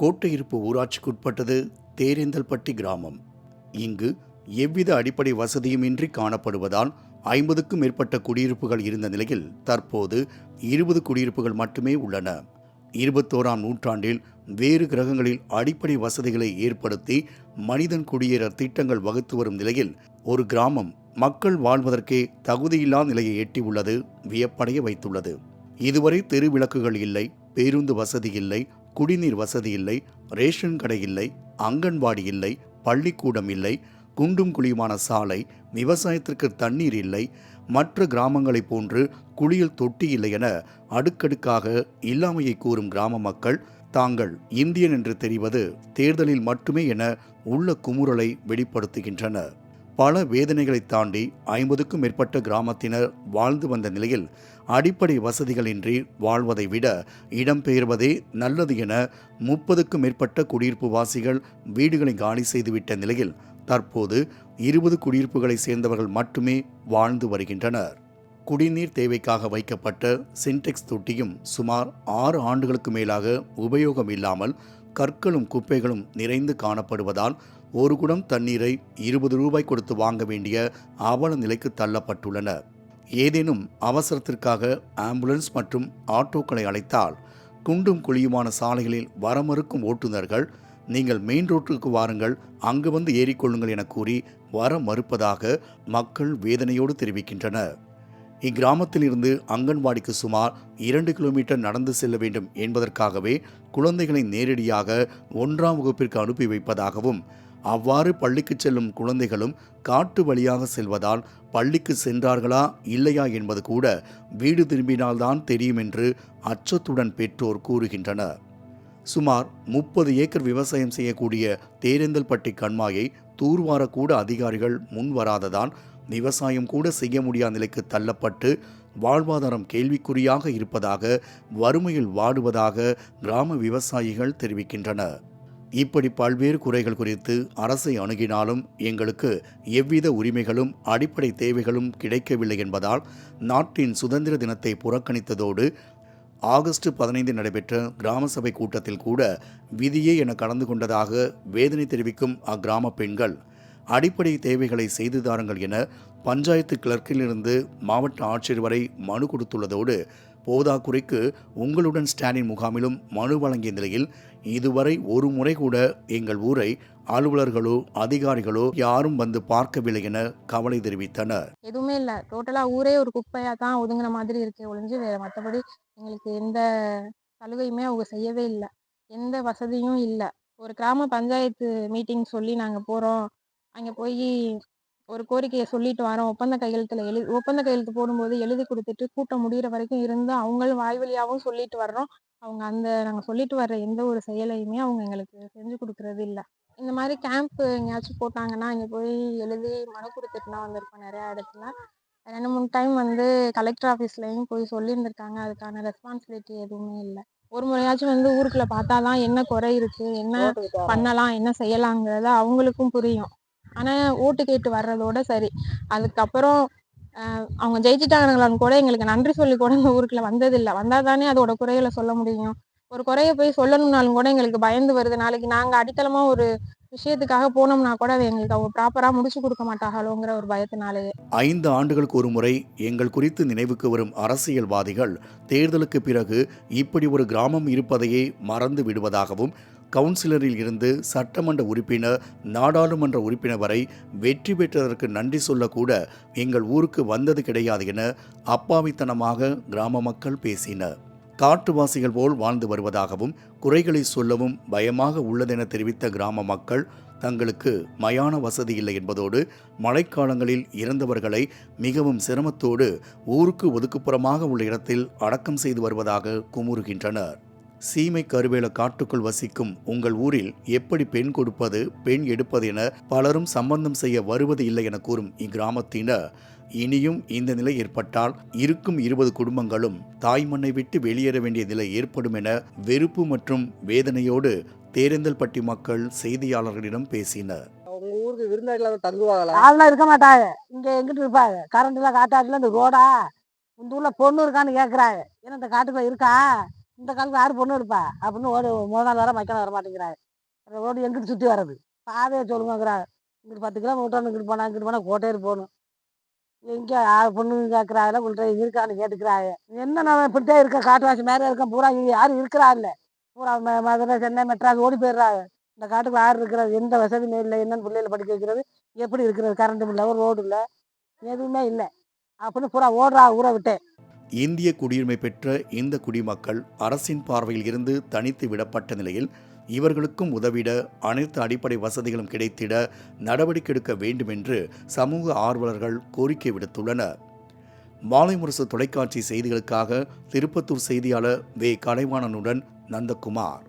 கோட்டையிருப்பு ஊராட்சிக்குட்பட்டது தேரேந்தல்பட்டி கிராமம். இங்கு எவ்வித அடிப்படை வசதியுமின்றி காணப்படுவதால் ஐம்பதுக்கும் மேற்பட்ட குடியிருப்புகள் இருந்த நிலையில் தற்போது இருபது குடியிருப்புகள் மட்டுமே உள்ளன. இருபத்தோராம் நூற்றாண்டில் வேறு கிரகங்களில் அடிப்படை வசதிகளை ஏற்படுத்தி மனிதன் குடியேற திட்டங்கள் வகுத்து வரும் நிலையில் ஒரு கிராமம் மக்கள் வாழ்வதற்கே தகுதியில்லா நிலையை எட்டியுள்ளது வியப்படைய வைத்துள்ளது. இதுவரை தெரு விளக்குகள் இல்லை பேருந்து வசதி இல்லை குடிநீர் வசதி இல்லை ரேஷன் கடை இல்லை அங்கன்வாடி இல்லை பள்ளிக்கூடம் இல்லை குண்டும் குழியுமான சாலை விவசாயத்திற்கு தண்ணீர் இல்லை மற்ற கிராமங்களைப் போன்று குளியல் தொட்டி இல்லை என அடுக்கடுக்காக இல்லாமையை கூறும் கிராம மக்கள் தாங்கள் இந்தியன் என்று தெரிவது தேர்தலில் மட்டுமே என உள்ள குமுறலை வெளிப்படுத்துகின்றனர். பல வேதனைகளை தாண்டி ஐம்பதுக்கும் மேற்பட்ட கிராமத்தினர் வாழ்ந்து வந்த நிலையில் அடிப்படை வசதிகளின்றி வாழ்வதை விட இடம்பெயர்வதே நல்லது என முப்பதுக்கும் மேற்பட்ட குடியிருப்பு வாசிகள் வீடுகளை காலி செய்துவிட்ட நிலையில் தற்போது இருபது குடியிருப்புகளை சேர்ந்தவர்கள் மட்டுமே வாழ்ந்து வருகின்றனர். குடிநீர் தேவைக்காக வைக்கப்பட்ட சின்டெக்ஸ் தொட்டியும் சுமார் ஆறு ஆண்டுகளுக்கு மேலாக உபயோகம் இல்லாமல் கற்களும் குப்பைகளும் நிறைந்து காணப்படுவதால் ஒரு குடம் தண்ணீரை இருபது ரூபாய் கொடுத்து வாங்க வேண்டிய அவல நிலைக்கு தள்ளப்பட்டுள்ளனர் ஏதேனும் அவசரத்திற்காக ஆம்புலன்ஸ் மற்றும் ஆட்டோக்களை அழைத்தால் குண்டும் குழியுமான சாலைகளில் வர மறுக்கும் ஓட்டுநர்கள் நீங்கள் மெயின் ரோட்டுக்கு வாருங்கள் அங்கு வந்து ஏறிக்கொள்ளுங்கள் என கூறி வர மறுப்பதாக மக்கள் வேதனையோடு தெரிவிக்கின்றனர். இக்கிராமத்திலிருந்து அங்கன்வாடிக்கு சுமார் இரண்டு கிலோமீட்டர் நடந்து செல்ல வேண்டும் என்பதற்காகவே குழந்தைகளை நேரடியாக ஒன்றாம் வகுப்பிற்கு அனுப்பி வைப்பதாகவும் அவ்வாறு பள்ளிக்கு செல்லும் குழந்தைகளும் காட்டு வழியாக செல்வதால் பள்ளிக்கு சென்றார்களா இல்லையா என்பது கூட வீடு திரும்பினால்தான் தெரியும் என்று அச்சத்துடன் பெற்றோர் கூறுகின்றனர். சுமார் முப்பது ஏக்கர் விவசாயம் செய்யக்கூடிய தேரெந்தல்பட்டி கண்மாயை தூர்வாரக்கூட அதிகாரிகள் முன்வராததால் விவசாயம் கூட செய்ய முடியாத நிலைக்கு தள்ளப்பட்டு வாழ்வாதாரம் கேள்விக்குறியாக இருப்பதாக வறுமையில் வாடுவதாக கிராம விவசாயிகள் தெரிவிக்கின்றனர். இப்படி பல்வேறு குறைகள் குறித்து அரசை அணுகினாலும் எங்களுக்கு எவ்வித உரிமைகளும் அடிப்படை தேவைகளும் கிடைக்கவில்லை என்பதால் நாட்டின் சுதந்திர தினத்தை புறக்கணித்ததோடு ஆகஸ்ட் பதினைந்து நடைபெற்ற கிராம சபை கூட்டத்தில் கூட விதியே என கலந்து கொண்டதாக வேதனை தெரிவிக்கும் அக்கிராம பெண்கள் அடிப்படை தேவைகளை செய்து தாருங்கள் என பஞ்சாயத்து கிளர்க்கிலிருந்து மாவட்ட ஆட்சியர் வரை மனு கொடுத்துள்ளதோடு போதாக்குறைக்கு உங்களுடன் ஸ்டாலின் முகாமிலும் மனு வழங்கிய நிலையில் இதுவரை ஒரு முறை கூட எங்கள் ஊரை அலுவலர்களோ அதிகாரிகளோ யாரும் வந்து பார்க்கவில்லை என கவலை தெரிவித்தனர். எதுவுமே இல்ல. டோட்டலா ஊரே ஒரு குப்பையா தான் ஒதுங்கின மாதிரி இருக்கே ஒழிஞ்சு வேற மற்றபடி எங்களுக்கு எந்த சலுகையுமே அவங்க செய்யவே இல்லை. எந்த வசதியும் இல்லை. ஒரு கிராம பஞ்சாயத்து மீட்டிங் சொல்லி நாங்க போறோம். அங்க போய் ஒரு கோரிக்கையை சொல்லிட்டு வரோம். ஒப்பந்த கையெழுத்துல எழு ஒப்பந்த கையெழுத்து போடும்போது எழுதி கொடுத்துட்டு கூட்டம் முடியிற வரைக்கும் இருந்து அவங்களும் வாய் வழியாவும் சொல்லிட்டு வர்றோம். அவங்க அந்த நாங்க சொல்லிட்டு வர்ற எந்த ஒரு செயலையுமே அவங்க எங்களுக்கு செஞ்சு கொடுக்கறது இல்ல. இந்த மாதிரி கேம்ப் எங்கேயாச்சும் போட்டாங்கன்னா அங்கே போய் எழுதி மனு கொடுத்துட்டுலாம் வந்திருக்கோம் நிறையா இடத்துல. ரெண்டு மூணு டைம் வந்து கலெக்டர் ஆஃபீஸ்லையும் போய் சொல்லியிருந்திருக்காங்க. அதுக்கான ரெஸ்பான்சிபிலிட்டி எதுவுமே இல்லை. ஒரு முறையாச்சும் வந்து ஊருக்குள்ள பார்த்தா தான் என்ன குறை இருக்கு என்ன பண்ணலாம் என்ன செய்யலாங்கிறத அவங்களுக்கும் புரியும். ஆனால் ஓட்டு கேட்டு வர்றதோட சரி. அதுக்கப்புறம் அவங்க ஜெயிச்சிட்டாங்களான்னு கூட எங்களுக்கு நன்றி சொல்லி கூட இந்த ஊருக்குள்ள வந்ததில்லை. வந்தால் தானே அதோட குறைகளை சொல்ல முடியும். ஒரு குறைய போய் சொல்லணும்னாலும் கூட எங்களுக்கு பயந்து வருது. நாளைக்கு நாங்கள் அடித்தளமாக ஒரு விஷயத்துக்காக போனோம்னா கூட அதை எங்களுக்கு அவங்க ப்ராப்பராக முடிச்சு கொடுக்க மாட்டாங்களோங்கிற ஒரு பயத்தினாலேயே. ஐந்து ஆண்டுகளுக்கு ஒரு முறை எங்கள் குறித்து நினைவுக்கு வரும் அரசியல்வாதிகள் தேர்தலுக்கு பிறகு இப்படி ஒரு கிராமம் இருப்பதையே மறந்து விடுவதாகவும் கவுன்சிலரில் இருந்து சட்டமன்ற உறுப்பினர் நாடாளுமன்ற உறுப்பினர் வரை வெற்றி பெற்றதற்கு நன்றி சொல்லக்கூட எங்கள் ஊருக்கு வந்தது கிடையாது என அப்பாவித்தனமாக கிராம மக்கள் பேசினர். காட்டுவாசிகள் போல் வாழ்ந்து வருவதாகவும் குறைகளை சொல்லவும் பயமாக உள்ளதென தெரிவித்த கிராம மக்கள் தங்களுக்கு மயான வசதி இல்லை என்பதோடு மழைக்காலங்களில் இறந்தவர்களை மிகவும் சிரமத்தோடு ஊருக்கு ஒதுக்குப்புறமாக உள்ள இடத்தில் அடக்கம் செய்து வருவதாக குமுறுகின்றனர். சீமை கருவேல காட்டுக்குள் வசிக்கும் உங்கள் ஊரில் எப்படி பெண் கொடுப்பது பெண் எடுப்பது என பலரும் சம்பந்தம் செய்ய வருவது இல்லை என கூறும் இக்கிராமத்தினர் இனியும் இந்த நிலை ஏற்பட்டால் இருக்கும் இருபது குடும்பங்களும் தாய் மண்ணை விட்டு வெளியேற வேண்டிய நிலை ஏற்படும் என வெறுப்பு மற்றும் வேதனையோடு தேரெந்தல்பட்டி மக்கள் செய்தியாளர்களிடம் பேசினர். உங்க ஊருக்கு விருந்தாளிகள் தங்குவாங்களா? ஆள்லாம் இருக்க மாட்டாங்க. இங்க எங்கிட்டு இருப்பாங்க? கரண்ட் எல்லாம் காட்டாதுல இந்த ரோடா இந்த ஊர்ல பொண்ணு இருக்கான்னு கேக்குறாங்க. ஏன்னா இந்த காட்டுக்குள்ள இருக்கா? இந்த காலத்துல யார் பொண்ணு எடுப்பா? அப்படின்னு ஓடி முதல் நாள் வர மக்கள் வர மாட்டேங்கிறாரு. ரோடு எங்கிட்டு சுற்றி வர்றது? பாதையை சொல்லுங்கிறாங்க இங்கிட்டு பத்து கிலோ கிலோமீட்டர் இங்கிட்டு போனால் இங்கிட்டு போனால் கோட்டையர் போகணும். எங்கே பொண்ணு கேட்குறாங்க உங்கள்கிட்ட இருக்கான்னு கேட்டுக்கிறாங்க என்ன நான் இப்படித்தான் இருக்கேன்? காட்டுவாசி மேலே இருக்கேன். பூரா இங்கே யாரும் இருக்கிறா இல்லை பூரா மதுரை சென்னை மெட்ராஸ் ஓடி போயிடுறாங்க. இந்த காட்டுக்கு யார் இருக்கிறது? எந்த வசதியுமே இல்லை. என்னென்னு பிள்ளைகளை படிக்க வைக்கிறது? எப்படி இருக்கிறது? கரண்ட்டும் இல்லை ஒரு ரோடு இல்லை எதுவுமே இல்லை. அப்படின்னு பூரா ஓடுறா ஊரை விட்டேன் இந்திய குடியுரிமை பெற்ற இந்த குடிமக்கள் அரசின் பார்வையில் இருந்து தனித்து விடப்பட்ட நிலையில் இவர்களுக்கும் உதவிட அனைத்து அடிப்படை வசதிகளும் கிடைத்திட நடவடிக்கை எடுக்க வேண்டும் என்று சமூக ஆர்வலர்கள் கோரிக்கை விடுத்துள்ளனர். மாலை முரசு தொலைக்காட்சி செய்திகளுக்காக திருப்பத்தூர் செய்தியாளர் வே கலைவாணனுடன் நந்தகுமார்.